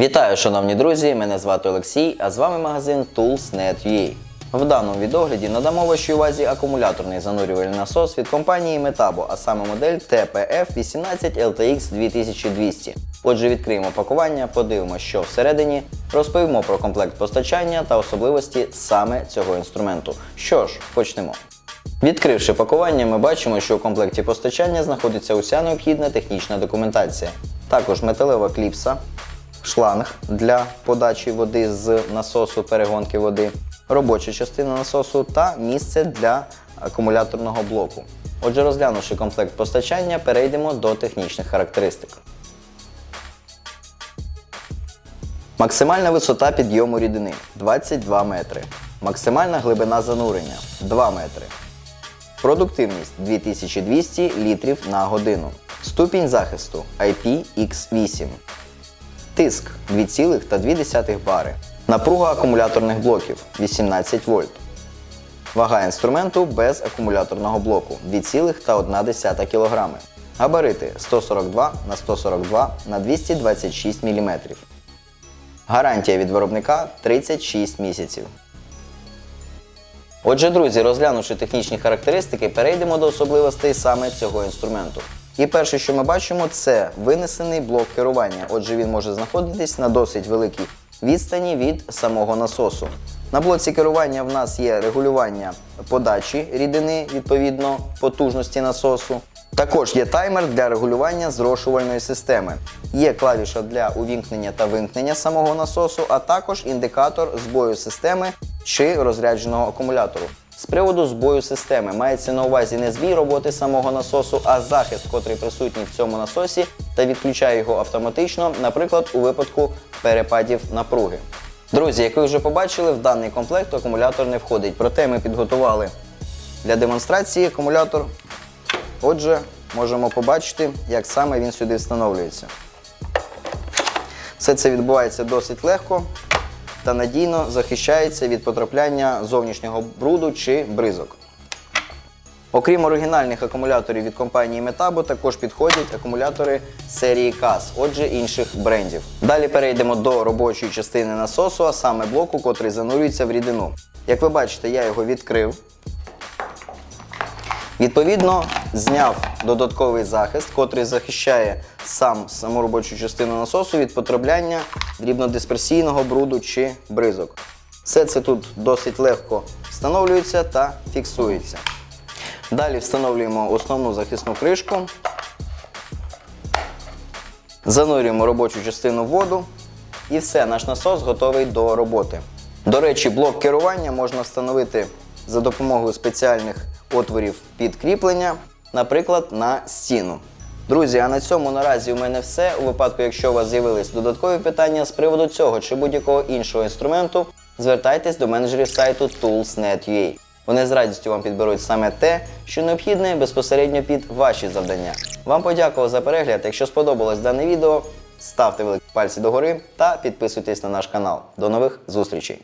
Вітаю, шановні друзі! Мене звати Олексій, а з вами магазин Tools.net.ua. В даному відогляді надамо вашій увазі акумуляторний занурювальний насос від компанії Metabo, а саме модель TPF 18 LTX 2200. Отже, відкриємо пакування, подивимося, що всередині, розповімо про комплект постачання та особливості саме цього інструменту. Що ж, почнемо. Відкривши пакування, ми бачимо, що у комплекті постачання знаходиться уся необхідна технічна документація. Також металева кліпса, шланг для подачі води з насосу перегонки води, робоча частина насосу та місце для акумуляторного блоку. Отже, розглянувши комплект постачання, перейдемо до технічних характеристик. Максимальна висота підйому рідини 22 метри. Максимальна глибина занурення 2 метри. Продуктивність 2200 літрів на годину. Ступінь захисту IPX8. Тиск 2,2 бари. Напруга акумуляторних блоків 18 вольт. Вага інструменту без акумуляторного блоку 2,1 кг. Габарити 142 на 142 на 226 мм. Гарантія від виробника 36 місяців. Отже, друзі, розглянувши технічні характеристики, перейдемо до особливостей саме цього інструменту. І перше, що ми бачимо, це винесений блок керування. Отже, він може знаходитись на досить великій відстані від самого насосу. На блоці керування в нас є регулювання подачі рідини відповідно потужності насосу. Також є таймер для регулювання зрошувальної системи. Є клавіша для увімкнення та вимкнення самого насосу, а також індикатор збою системи чи розрядженого акумулятору. З приводу збою системи мається на увазі не збій роботи самого насосу, а захист, котрий присутній в цьому насосі та відключає його автоматично, наприклад, у випадку перепадів напруги. Друзі, як ви вже побачили, в даний комплект акумулятор не входить. Проте ми підготували для демонстрації акумулятор. Отже, можемо побачити, як саме він сюди встановлюється. Все це відбувається досить легко та надійно захищається від потрапляння зовнішнього бруду чи бризок. Окрім оригінальних акумуляторів від компанії Metabo, також підходять акумулятори серії CAS, отже інших брендів. Далі перейдемо до робочої частини насосу, а саме блоку, котрий занурюється в рідину. Як ви бачите, я його відкрив. Відповідно, зняв додатковий захист, котрий захищає сам саму робочу частину насосу від потрапляння дрібнодисперсійного бруду чи бризок. Все це тут досить легко встановлюється та фіксується. Далі встановлюємо основну захисну кришку, занурюємо робочу частину в воду і все, наш насос готовий до роботи. До речі, блок керування можна встановити за допомогою спеціальних отворів під кріплення, наприклад, на стіну. Друзі, а на цьому наразі у мене все. У випадку, якщо у вас з'явились додаткові питання з приводу цього чи будь-якого іншого інструменту, звертайтесь до менеджерів сайту Tools.net.ua. Вони з радістю вам підберуть саме те, що необхідне безпосередньо під ваші завдання. Вам подякував за перегляд. Якщо сподобалось дане відео, ставте великі пальці догори та підписуйтесь на наш канал. До нових зустрічей!